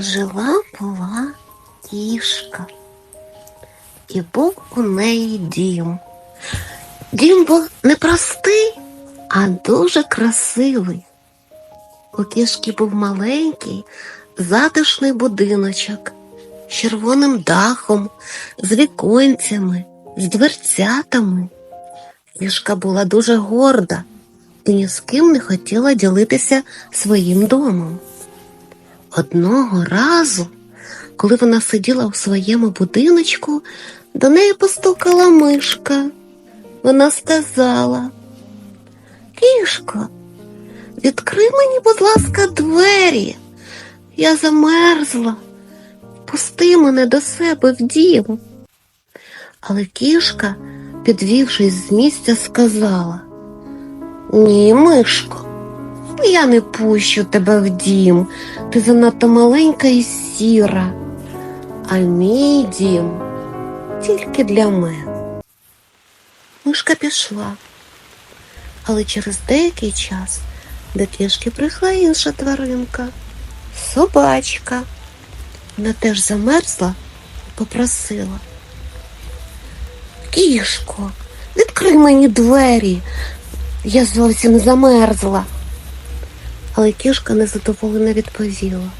Жила була кішка, і був у неї дім. Дім був не простий, а дуже красивий. У кішки був маленький, затишний будиночок з червоним дахом, з віконцями, з дверцятами. Кішка була дуже горда і ні з ким не хотіла ділитися своїм домом. Одного разу, коли вона сиділа у своєму будиночку, до неї постукала мишка. Вона сказала: Кішко, відкрий мені, будь ласка, двері. Я замерзла. Пусти мене до себе в дім. Але кішка, підвівшись з місця, сказала: Ні, мишко, я не пущу тебе в дім. Ти занадто маленька і сіра, а мій дім тільки для мене. Мишка пішла, але через деякий час до кішки прийшла інша тваринка собачка. Вона теж замерзла і попросила. Кішко, відкрий мені двері. Я зовсім замерзла. Але кішка незадоволено відповіла.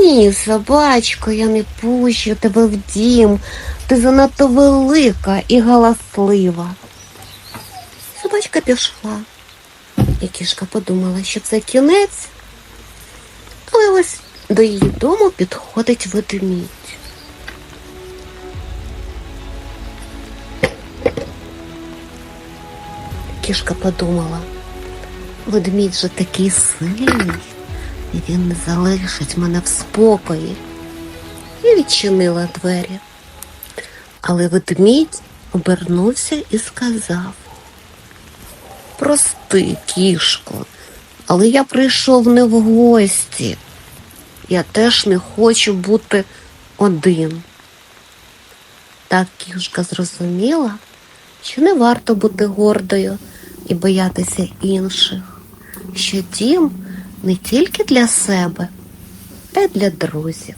Ні, собачко, я не пущу тебе в дім. Ти занадто велика і галаслива. Собачка пішла, і кішка подумала, що це кінець. Але ось до її дому підходить ведмідь. Кішка подумала, ведмідь же такий сильний, і він не залишить мене в спокої. І відчинила двері. Але ведмідь обернувся і сказав: Прости, кішко, але я прийшов не в гості. Я теж не хочу бути один. Так кішка зрозуміла, що не варто бути гордою і боятися інших, що дім не тільки для себе, а й для друзів.